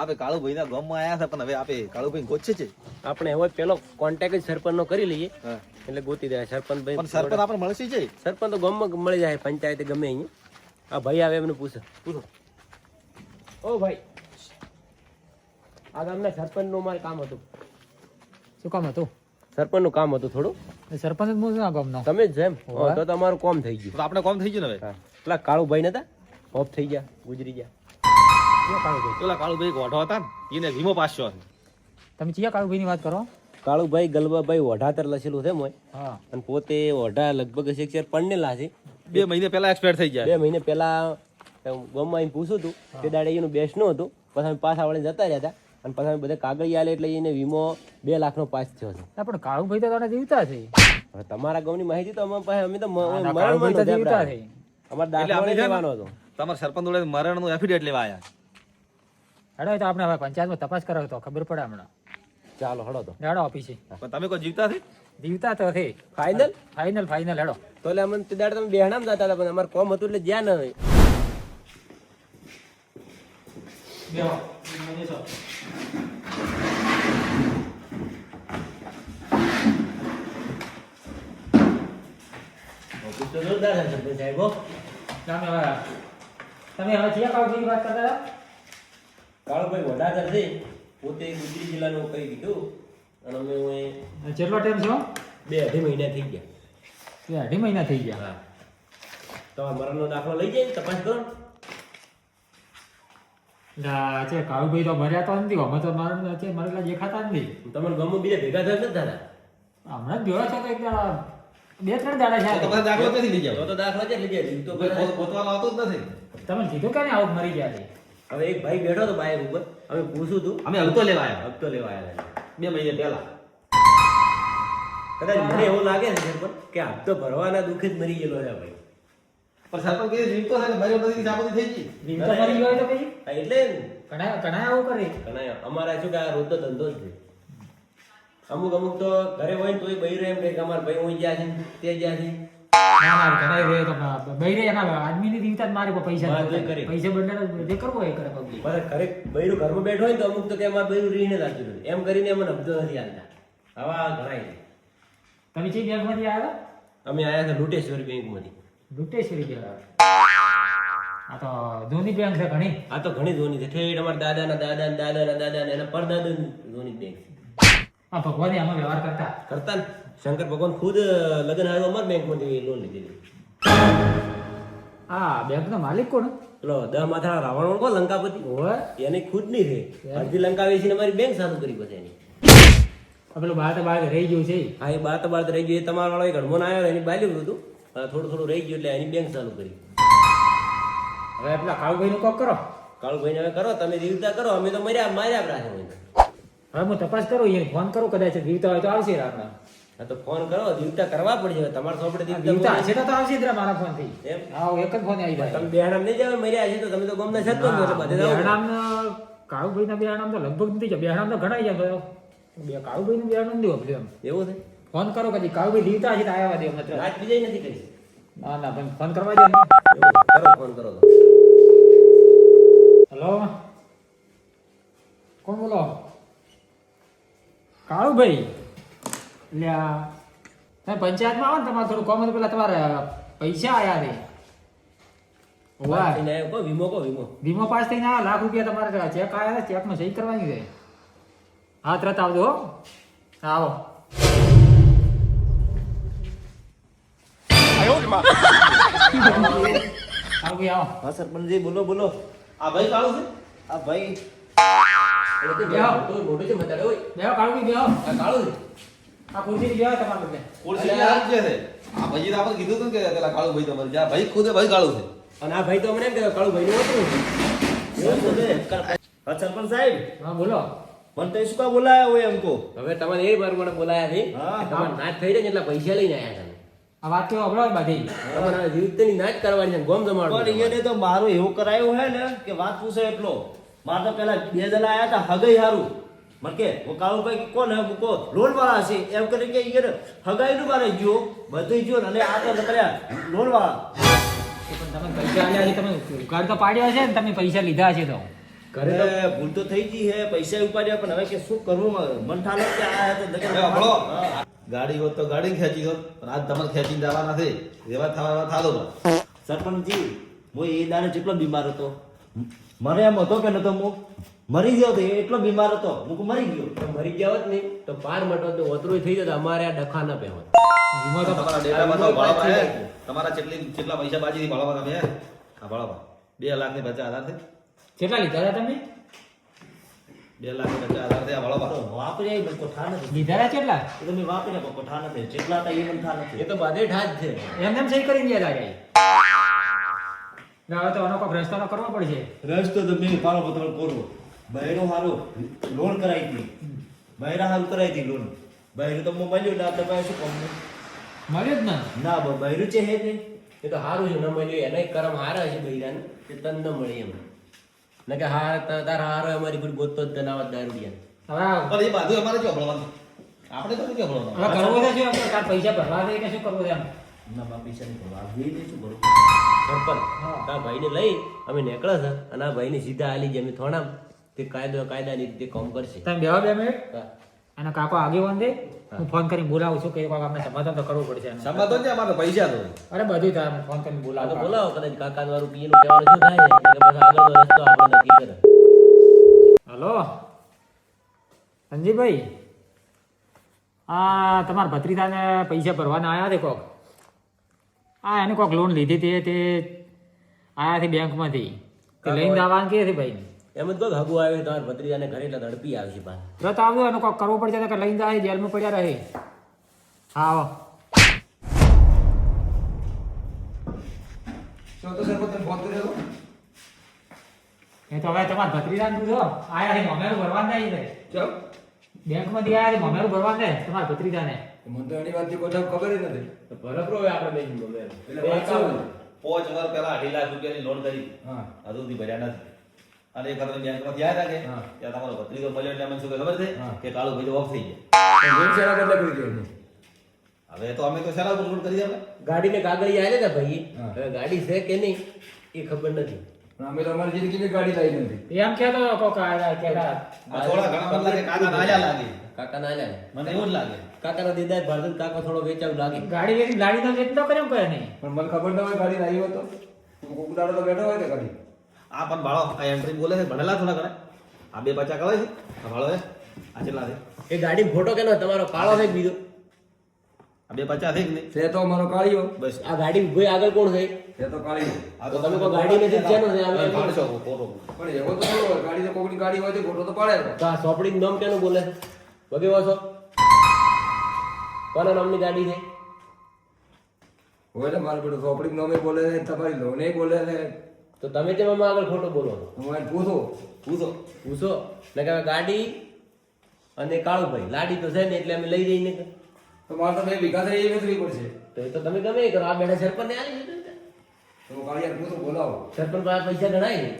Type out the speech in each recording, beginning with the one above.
આપે કાળુભાઈ ના ગામમાં આયા છે પણ હવે આપે કાળુભાઈ ગોચે છે. આપણે હવે પેલો કોન્ટેક્ટ જ સરપંચનો કરી લઈએ. એટલે ગોતી દેવાય. સરપંચ ભાઈ પણ સરપંચ આપણે મળશે છે? સરપંચ તો ગામમાં મળી જાય પંચાયતે ગમે અહીંયા આ ભાઈ આવે એમને પૂછે. પૂછો. ઓ ભાઈ. આ ગામના સરપંચનું મારે કામ હતું. શું કામ હતું? સરપંચનું કામ હતું થોડું. સરપંચ જ હું આ ગામનો. તમે જ જેમ તો તમારું કોમ થઈ ગયું. તો આપણે કોમ થઈ ગયું ને હવે. પેલા કાળુ ભાઈ નતા? ઓફ થઈ ગયા ગુજરી ગયા. કાળુભાઈ પેલા કાળુભાઈ ગોઠો હતા ને એને ધીમો પાછો તમે ચિયા કાળુભાઈની વાત કરો. કાળુભાઈ ગલબાભાઈ ઓઢાતર લખેલું છે મોય અને પોતે ઓઢા લગભગ શિક્ષક પડનેલા છે. બે મહિને પહેલા એક્સપાયર થઈ ગયા. બે મહિને પહેલા ગામમાં આવીને પૂછ્યું હતું તે દાડે એનું બેસનું હતું. પછી અમે પાછા વળીને જતા રહ્યા હતા. અને પછી અમે બધા કાગળી આલે એટલે એને વીમો બે લાખનો પાસ થયો છે. પણ કાળુભાઈ તો તને જીવતા છે. તમારા ગામની માહિતી તો અમે પાસે અમે તો મ- ના, ના, મરણમાં કાળુભાઈ તો નહોતા જીવતા છે. અમારે દાખલો આપણે લેવાનો હતો. તમારા સરપંચ મરણ મરણનું એફિડેવિટ લેવા આયા. હેડો તો આપણે હવે પંચાયતમાં તપાસ કરાવો તો ખબર પડે હમણાં. ચાલો હળો તો. હેડો ઓફિસે. પણ તમે કોઈ જીવતા છે જીવતા તો છે ફાઇનલ ફાઇનલ ફાઇનલ હેડો. તો એટલે અમને તે દાડે તમે બેહણામ જતા હતા પણ અમારે કોમ હતું એટલે જ્યાં ન હોય. ઓફિસ તો જોરદાર છે સાહેબ તમે હવે તમે હવે કાળુભાઈની વાત કરતા હતા? કાળુભાઈ વડાદર છે પોતે ગુજરી જિલ્લાનું કરી દીધું. અને અમે હું કેટલો ટાઈમ છો? બે અઢી મહિના થઈ ગયા. બે અઢી મહિના થઈ ગયા. હા. તમારા મરણનો દાખલો લઈ જાય તપાસ કરો. ના, છે કાળુભાઈ તો મર્યા તો નથી અમે તો મારા છે મરેલા દેખાતા જ નહીં તમારે ગામમાં બીજા ભેગા થશે નથી થતા હમણાં જ જોયા છો તો એક દાડા બે ત્રણ દાડા તો છે તમારે દાખલો નથી લઈ તો જાવ તો દાખલો છે લઈ જાય તો કોઈ પોતવાનો આવતો જ નથી. તમે કીધું કે ને આવું મરી ગયા છે? હવે એક ભાઈ બેઠો હતો બાઈક ઉપર. અમે પૂછ્યું તું. અમે હપ્તો લેવા આવ્યા. હપ્તો લેવા આવ્યા બે મહિને પહેલા. કદાચ મને એવું લાગે છે સરપંચ કે હપ્તો ભરવાના દુઃખે જ મરી ગયેલો છે ભાઈ. પણ સરપંચ કે જીવતો થાય ને બધી સાબુતી થઈ ગઈ. જીવતો મરી ગયો તો પછી? એટલે. ઘણા ઘણા આવું કરે? ઘણા અમારા શું કે આ રોજનો ધંધો જ છે. અમુક અમુક તો ઘરે હોય ને તોય બૈરો એમ કે અમારા ભાઈ હું ગયા છે તે ગયા છે. જ જે બેઠો હોય ને તો અમુક તો કે બૈરું રીને રાખતું એમ કરીને અમને હપ્તો નથી હાલતા. આવા ઘણા છે. તમે ચી બેંકમાંથી આવ્યા? અમે આયા છે બેંકમાંથી લૂટેશ્વરી બેંક આ તો ધોની બેંક છે ઘણી. આ તો ઘણી ધોની છે. ઠેઠ અમારા દાદાના દાદાના દાદાના દાદાના એના પરદાદાની ધોની બેંક છે. આ ભગવાને આમાં વ્યવહાર કરતા. કરતા ને? શંકર ભગવાન ખુદ લગ્ન આવ્યો અમારા બેંકમાંથી લોન લીધેલી. હા બેંકનો માલિક કોણ? પેલો દહ માથા રાવણ કોણ લંકાપતિ? ઓવે એની ખુદની રે અડધી લંકા વેચીને અમારી બેંક સારું કરી પછી એની. પેલું બાર તો બાર રહી ગયું છે. હા એ બાર બાર રહી ગયું. એ તમારા વાળો હડમોન આવ્યો એની બાલ્યું હતું. થોડું થોડું રહી ગયું એટલે એની બેંક ચાલુ કરી. હવે પેલા કાળુભાઈ નું કોક કરો. કાળુભાઈ હવે કરો તમે જીવતા કરો અમે તો મર્યા માર્યા હોય હવે હું તપાસ કરું એને ફોન કરો કદાચ જીવતા હોય તો આવશે રાતના હા તો ફોન કરો જીવતા કરવા પડશે તમારે તો આપણે જીવતા જીવતા હશે તો આવશે જ મારા ફોનથી હા એક જ ફોન આવી જાય. તમે બેહાણામ નહીં જાવ મર્યા છે તો તમે તો ગમના છત પર છો બધે જાઓ. કાળુભાઈ ના બિહારનામ તો લગભગ નથી છે બિહારનામ તો ઘણા જાય બે કાળુભાઈ નું બિહારનામ નથી હોતું એમ. એવું છે? ફોન કરો કદી કાળુભાઈ જીવતા હશે તો આવ્યા દે મતલબ રાત બીજા નથી કરી. ના ના પણ ફોન કરવા દે કરો ફોન કરો તો. હેલો? કોણ બોલો? કાળુભાઈ એટલે આ તમે પંચાયતમાં આવો ને તમારે થોડું કોમન પેલા તમારે પૈસા આયા રે વાહ. કો વીમો કો વીમો. વીમો પાસ થઈને આ લાખ રૂપિયા તમારે ચેક આવ્યા છે ચેકમાં સહી કરવાની છે. હા તરત આવજો હો. આવો ભાઈ આવો. હા સરપંચજી બોલો બોલો. આ ભાઈ કાળું છે? આ ભાઈ એટલે તો બેહો એમ કે હવે તમને એ બર બોલાયા છે. તમારે થઈ રહી એટલે પૈસા લઈને આ વાત તો હમણાં બાધી? તમારે જીવિતની નાચ કરવાની છે જમાડો પણ મારું એવું કરાયું હે ને કે વાત પૂછે એટલો. મારે તો પેલા બે જણા આયા હતા હગઈ હારું. મને કે હું કાળુભાઈ કે કોણ હે? મૂકો લોન વાળા છે. એમ કરીને કે ઈને હગાઈ નું મારે ગયો. બધું ગયો અને આ તો કર્યા લોનવાળા. પણ તમે પૈસા આલ્યા તમે ઉઘાડ તો પાડ્યો છે ને તમે પૈસા લીધા છે તો. ઘરે તો ભૂલ તો થઈ ગઈ હે પૈસા ઉપાડ્યા પણ હવે કે શું કરવું? મન ઠાલે કે આ તો. હા. ગાડી હોત તો ગાડી ખેંચી હોત પણ આજ તમારે ખેંચીને જવાના છે. એવા થવા એવા પણ. સરપંચજી હું એ દાડે જેટલો બીમાર હતો. મને એમ હતો કે નતો હું મરી ગયો તો એટલો બીમાર હતો હું મરી ગયો. તો મરી ગયા હોત ને તો પાર મટો તો ઓતરું થઈ જતો અમારે આ ડખા ના પહેવત. તમારા કેટલી કેટલા પૈસા બાજી ભાળવા તમે હે? ભાળવા બે લાખની પચાસ હજારથી કેટલા લીધા હતા તમે? બે લાખની પચાસ હજારથી આ ભાળવા તો વાપરી આવી પણ કોઠા નથી. લીધા હતા કેટલા? એ તો મેં વાપરે પણ કોઠા નથી. જેટલા હતા એ મને ઠા એ તો બધે ઠાજ છે. એમને એમ સહી કરી ગયા લાગે હવે તો આનો કોઈક રસ્તાનો કરવો પડશે. રસ્તો તો મેં પાડો પતળ કરવો. બહેરો હારો લોન કરાવી હતી. બહેરા હારું કરાવી હતી લોન બહેરું તો હું મળ્યું ના તો પાસે શું કામ મળ્યું જ ના. ના બ- બહેરું છે હે નહીં એ તો સારું છે ન મળ્યું એને કરમ હારા છે બહેરાને કે તન ન મળી એમ. ને કે હાર તાર હારો અમારી પૂરી ગોતતો જ તને આવા દારૂડિયા. હવે આ- પણ એ બાજુ અમારે ક્યાં ભણવાનું? આપણે તો ક્યાં ભણવાનું? હવે કરવું છે શું? આપણે પૈસા ભરવા દે કે શું કરવું છે એમ? ના પૈસા નહીં કરવા આ નહીં શું કરું સરપંચ આ ભાઈને લઈ અમે નીકળ્યા છે અને આ ભાઈને સીધા હાલી જાય અમે થોડા તે કાયદો કાયદાની રીતે કામ કરશે. તમે બેહો બે મિનિટ. અને કાકો આગેવાન દે હું. ફોન કરીને બોલાવું છું કે એક વાર આપણે સમાધાન તો કરવું પડશે. સમાધાન છે અમારે પૈસા તો અરે બધું થાય ફોન કરીને બોલાવો. બોલાવું બોલાવો કદાચ કાકા વાળું પીએનું કહેવાનું શું થાય પછી આગળનો રસ્તો આપણે નક્કી કરે. હલો? સંજીભાઈ આ તમારા ભત્રીજાને પૈસા ભરવાના આવ્યા છે કોક? આ એને કોક લોન લીધી હતી તે આયાથી બેંકમાંથી. તે લઈને આવવાનું કે છે ભાઈ એમ જ કહો હગુ આવે તમારા ભત્રીજાને ઘરે એટલે ઝડપી આવશે ભાઈ રત આવજો એને કોક કરવું પડશે કે લઈને જાય જેલમાં પડ્યા રહે. હા આવો તો ફોન કર્યો એ તો હવે તમારા ભત્રીજાને પૂછો. આયા છે મમેરું ભરવાના નહીં છે ચમ. બેંકમાંથી આયા છે મમેરું છે તમારા ભત્રીજાને. મને તો એની વાતની કોઈ ખબર જ નથી. તો ભરપરો હોય આપણે બેન. બોલે. એટલે વાત પાંચ વર્ષ પહેલા અઢી લાખ રૂપિયાની લોન કરી. હા. હજુ સુધી ભર્યા નથી. અને એક વખત બેંકમાંથી આવ્યા કે ત્યાં તમારો ભત્રીજો મળ્યો એટલે અમને શું ખબર છે? કે કાળુ ભાઈ ઓફ થઈ ગયા. બદલે કરી દીધો હવે તો અમે તો શેના ઉપર કરી આપણે ગાડીને કાગળી આવે ને ભાઈ. હવે ગાડી છે કે નહીં એ ખબર નથી. અમે તો અમારી જિંદગીની ગાડી લાવી નથી. એમ કહેતો કોકા આયા કહેતા થોડા ઘણા બદલા લાગે કાકા ના લાગે. કાકા ના લાગે મને એવું જ લાગે. કાકાના દીદા ભારત કાકા થોડો વેચાવ લાગી ગાડી વેચી ગાડી તો વેચતો કર્યો કોઈ નહીં. પણ મને ખબર ન હોય ગાડી લાવી હતો તું. કોક દાડો તો બેઠો હોય ને ગાડી? આ પણ બાળો આ એન્ટ્રી બોલે છે ભણેલા થોડા ઘણા. આ બે બચા કવાય છે. આ ભાળો છે આ ચેલા છે? એ ગાડી ફોટો કેનો તમારો કાળો છે બીજો? આ બે પચા છે કે નહીં? છે તો અમારો કાળિયો. બસ. આ ગાડી ભાઈ આગળ કોણ છે? છે તો કાળીઓ આ તો તમે કોઈ ગાડી નથી જેનો છે અમે ફોટો પણ એવો તો ગાડી તો કોકની ગાડી હોય તો ફોટો તો પાડે તો આ સોપડી નામ કેનું બોલે? બગે વાસો કોના નામની ગાડી છે? હોય મારું બેટું ચોપડી નામે બોલે છે તમારી લોને બોલે છે. તો તમે કેમ આમાં આગળ ખોટો બોલો હું એને પૂછું? પૂછો. પૂછો. ને કે ગાડી અને કાળુભાઈ લાડી તો છે ને એટલે અમે લઈ જઈને કે તો મારે તો બે વીઘા થઈ વેચવી પડશે. તો એ તો તમે ગમે એ કરો. આ બેઠા સરપંચ ને. આવી તો હું કાળીયાને પૂછો બોલાવો. સરપંચ પાસે પૈસા ગણાય ને?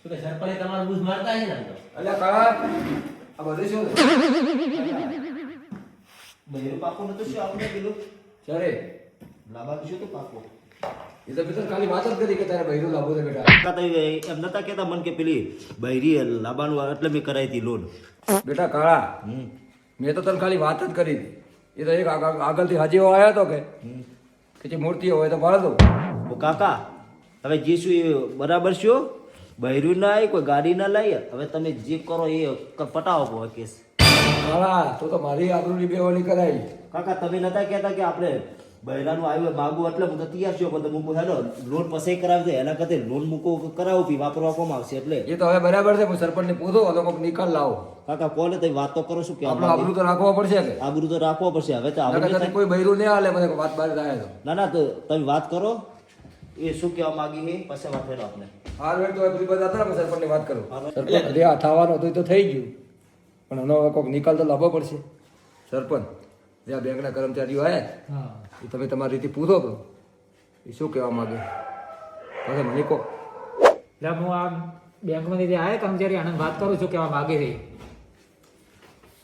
શું કે સરપંચે તમારું બૂઝ મારતા છે ને એટલે કાળા આ બધું શું? છે બહેરું પાકું નતું શું આપણે પેલું ચારે લાંબા શું હતું પાકું એ તો બેટા ખાલી વાત જ કરી કે તારે બૈરું લાંબો છે બેટા કાકા તો એ- એમ નતા કહેતા મન કે પેલી બૈરી લાવવાનું એટલે મેં કરાવી હતી લોન બેટા કાળા મેં તો તને ખાલી વાત જ કરી હતી એ તો એક આગળ- આગળથી હાજીઓ આવ્યા હતો કે કે જે મૂર્તિઓ હોય તો પાડ દો ઓ કાકા હવે જે શું એ બરાબર શું બૈરું ના આવી કોઈ ગાડી ના લાવી હવે તમે જે કરો એ પટાવો કેસ કાળા તો તો મારી આબરૂની બેવાની કરાવી કાકા તમે નતા કહેતા કે આપણે બૈરાનું આવ્યું માગું એટલે હું તો તૈયાર છું પણ મૂકું હેલો લોન પસે કરાવી દે એના કરતા લોન મૂકો કરાવું પી વાપરવા કોમ આવશે એટલે. એ તો હવે બરાબર છે હું સરપંચને પૂછો તો કોઈક નિકાલ લાવો. કાકા કોને તમે વાત તો કરો શું કે આપણે આબરૂ તો રાખવો પડશે કે? આબરૂ તો રાખવો પડશે હવે તો આપણે કોઈ બૈરું નહીં હાલે મને વાત બહાર થાય તો. ના ના તો તમે વાત કરો. એ શું કહેવા માંગી છે? પછી વાત કરો આપણે. હાર તો બધી બધા હતા ને સરપંચની વાત કરું. સરપંચ જે આ થવાનું હતું એ તો થઈ ગયું. પણ એનો હવે કોઈક નિકાલ તો લાવવો પડશે. સરપંચ જે આ બેંકના કર્મચારીઓ આવ્યા હા. એ તમે તમારી રીતે પૂછો તો. એ શું કહેવા માગે? પછી મને કહો. એટલે હું આ બેંકમાંથી જે આવ્યા કર્મચારી આનંદ વાત કરું છું કહેવા માગે છે.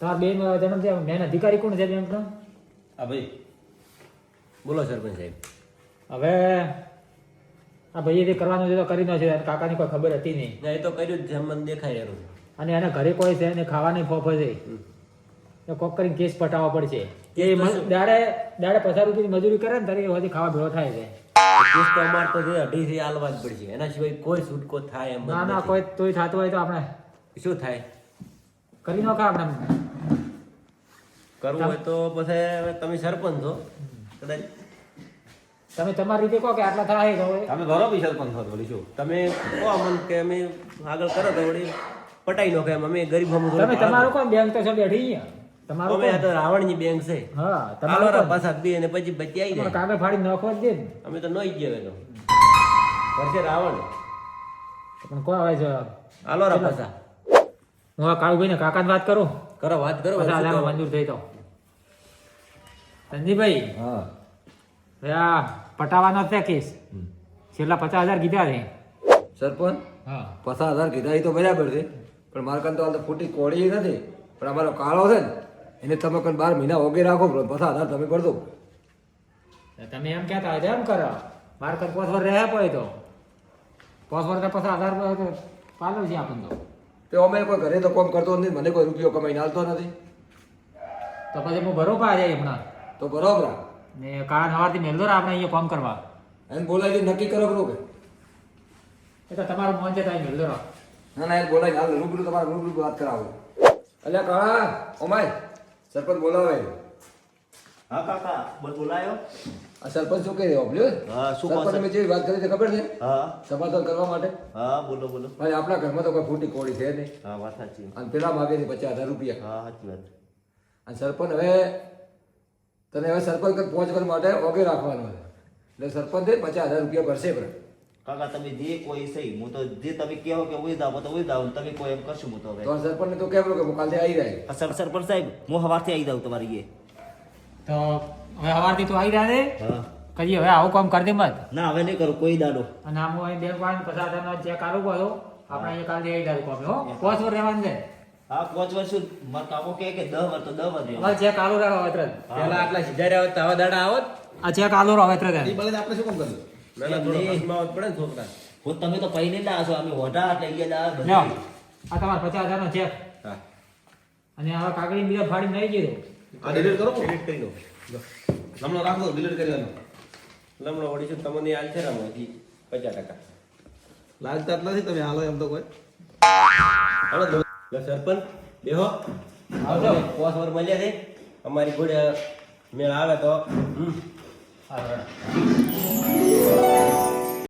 તાર બેન જન્મ છે મેન અધિકારી કોણ છે બેંકનો? આ ભાઈ. બોલો સરપંચ સાહેબ. હવે આ ભાઈએ જે કરવાનું છે તો કરી ન છે કાકાની કોઈ ખબર હતી નહીં. એ તો કર્યું જ જેમ મને દેખાય એનું અને એના ઘરે કોઈ છે ખાવા ખાવાની ફોફો છે. તો કોક કરીને કેસ પટાવવો પડશે. એ દાડે દાડે પચાસ રૂપિયાની મજૂરી કરે ને ત્યારે એ ખાવા ભેળો થાય છે. કેસ તો અમારે તો જે અઢીથી આલવા જ પડશે. એના સિવાય કોઈ છૂટકો થાય એમ ના ના કોઈ તોય થતું હોય તો આપણે શું થાય? કરી નાખો આપણે કરવું હોય તો પછી હવે તમે સરપંચ છો કદાચ. તમે તમારી રીતે કહો કે આટલા થાય તમે ઘરો બી સરપંચ છો તો વળી શું? તમે કહો અમને કે અમે આગળ કરો તો વળી. પટાઈ નો એમ અમે ગરીબ હમ તમે તમારું કોણ? બેંક તો છે બેઠી અહીંયા. તમારું અમે આ તો રાવણની બેંક છે. હા તમારું પાછા બી અને પછી બચી આવી જાય. કાગળ ફાડી નાખો જ દે અમે તો નઈ ગયા તો વર્ષે રાવણ. પણ કોણ આવે છે? હાલો રા પાછા. હું આ કાળુભાઈ ને કાકા વાત કરું? કરો વાત કરો શું મંજૂર થઈ તો સંજીભાઈ હા. પટાવાનો છે કેસ. છેલ્લા પચાસ હજાર કીધા છે. સરપંચ? હા. પચાસ હજાર કીધા એ તો બરાબર છે. પણ મારા કાન તો હાલ તો ખોટી કોળી નથી. પણ અમારો કાળો છે ને એને તમે કંઈ બાર મહિના ઓગે રાખો પણ પછી આધાર તમે કરજો. તમે એમ કહેતા હોય એમ કરો. મારે કંઈ પાંચ વર્ષ રહ્યા પડે તો. પાંચ વર્ષ પછી તો પાલો છે આપણને તો. તો અમે કોઈ ઘરે તો કોમ કરતો નથી મને કોઈ રૂપિયો કમાઈને હાલતો નથી. તો પછી હું બરોબર આ જાય હમણાં. તો બરોબર ને કાળા નવારથી મેલદો આપણે અહીંયા ફોન કરવા. એને બોલાવી નક્કી કરો કે. એ તો તમારું મોન છે તો અહીં મેલદો ના ના એ બોલાય હાલ રૂબરૂ તમારે રૂબરૂ વાત કરાવો અલ્યા કાળા ઓમાય સરપંચ બોલાવે. હા કાકા બોલાયો. આ સરપંચ શું કહી રહ્યો બોલ્યો હા, શું સરપંચ મેં જેવી વાત કરી છે ખબર છે? હા. સમાધાન કરવા માટે. હા બોલો બોલો. ભાઈ આપણા ઘરમાં તો કોઈ ખોટી કોળી છે નહીં. હા વાત સાચી અને પેલા માગે છે પચાસ હજાર રૂપિયા. હા સાચી વાત અને સરપંચ હવે તને હવે સરપંચ પહોંચવા માટે ઓગે રાખવાનો છે. એટલે સરપંચ પચાસ હજાર રૂપિયા ભરશે પણ. કાકા તમે જે કોઈ સહી હું તો જે તમે કહો કે ઉઈ દાવ તો ઉઈ દાવ તમે કોઈ એમ કરશું હું તો હવે. તો આ તો કેમ કે હું કાલે આવી જાય. સર સરપંચ સાહેબ હું સવારથી આવી જાઉં તમારી એ. તો હવે સવારથી તું આવી રહ્યા છે હા. કદી હવે આવું કામ કરી દે મત. ના હવે નહીં કરું કોઈ દાડો. અને આમ હું બેંક વાળાને પચાસ હજારનો ચેક આલું પડો આપણે અહીંયા કાલે આવી જાય કોમે હો? પોસ વર રહેવાનું છે. હા પાંચ વર્ષ મારા કાકો કહે કે દસ વર્ષ તો દસ વર્ષ રહેવાનું. અમારે ચેક આલુ રાખો હવે તરત આટલા સીધા રહ્યા હોત તો હવે દાડા આવત. આ ચેક આલુ રહો હવે તરત એ આપણે શું કામ કર્યું? ના ના થોડો હસમાવત પડે ને છોકરા. હું તમે તો પૈને ના છો અમે હોટા એટલે ગયા ના લ્યો આ તમારા પચાસ હજારનો ચેક. હા. અને હવે કાગળી બીજા ફાડી નહીં ગયો. આ ડિલીટ કરો. ડિલીટ કરી દો. લમણો રાખો ડિલીટ કરી દો લમણો ઓડિશન તમને હાલ છે રામાંથી પચાસ ટકા. લાગતા જ નથી તમે હાલો એમ તો કોઈ. હાલો સરપંચ બેહો. આવજો પોસ વર મળ્યા છે. અમારી ઘોડે મેળ આવે તો. Thank.